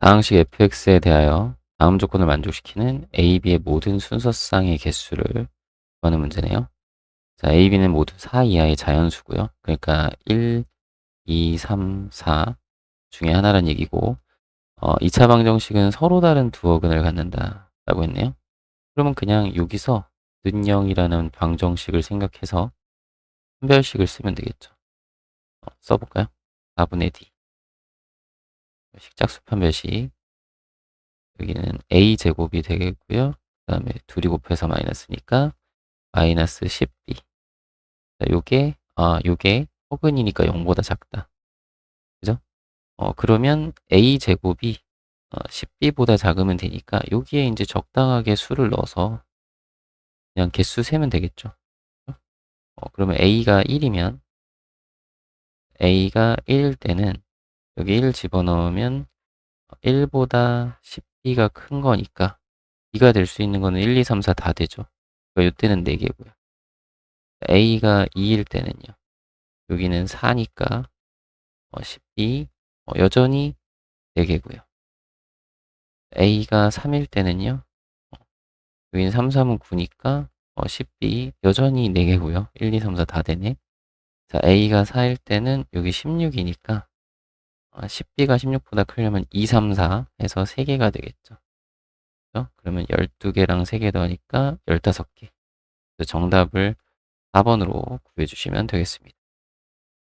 다항식 fx에 대하여 다음 조건을 만족시키는 a, b의 모든 순서쌍의 개수를 구하는 문제네요. 자, a, b는 모두 4 이하의 자연수고요. 그러니까 1, 2, 3, 4 중에 하나란 얘기고 어, 2차 방정식은 서로 다른 두 어근을 갖는다 라고 했네요. 그러면 그냥 여기서 는영이라는 방정식을 생각해서 한별식을 쓰면 되겠죠. 어, 써볼까요? 4분의 d 식작수 판별식 여기는 a 제곱이 되겠고요. 그 다음에 둘이 곱해서 마이너스니까 마이너스 10b 자, 요게 아 요게 허근이니까 0보다 작다. 그죠? 어 그러면 a 제곱이 어, 10b보다 작으면 되니까 여기에 이제 적당하게 수를 넣어서 그냥 개수 세면 되겠죠. 어, 그러면 a가 1이면 a가 1일 때는 여기 1 집어넣으면 1보다 10b가 큰 거니까 b가 될 수 있는 거는 1, 2, 3, 4 다 되죠. 그러니까 이때는 4개고요. a가 2일 때는요. 여기는 4니까 어, 10b 어, 여전히 4개고요. a가 3일 때는요. 어, 여기는 3, 3은 9니까 어, 10b 여전히 4개고요. 1, 2, 3, 4 다 되네. 자, a가 4일 때는 여기 16이니까 10b가 16보다 크려면 2, 3, 4 해서 3개가 되겠죠. 그죠? 그러면 12개랑 3개 더하니까 15개. 정답을 4번으로 구해주시면 되겠습니다.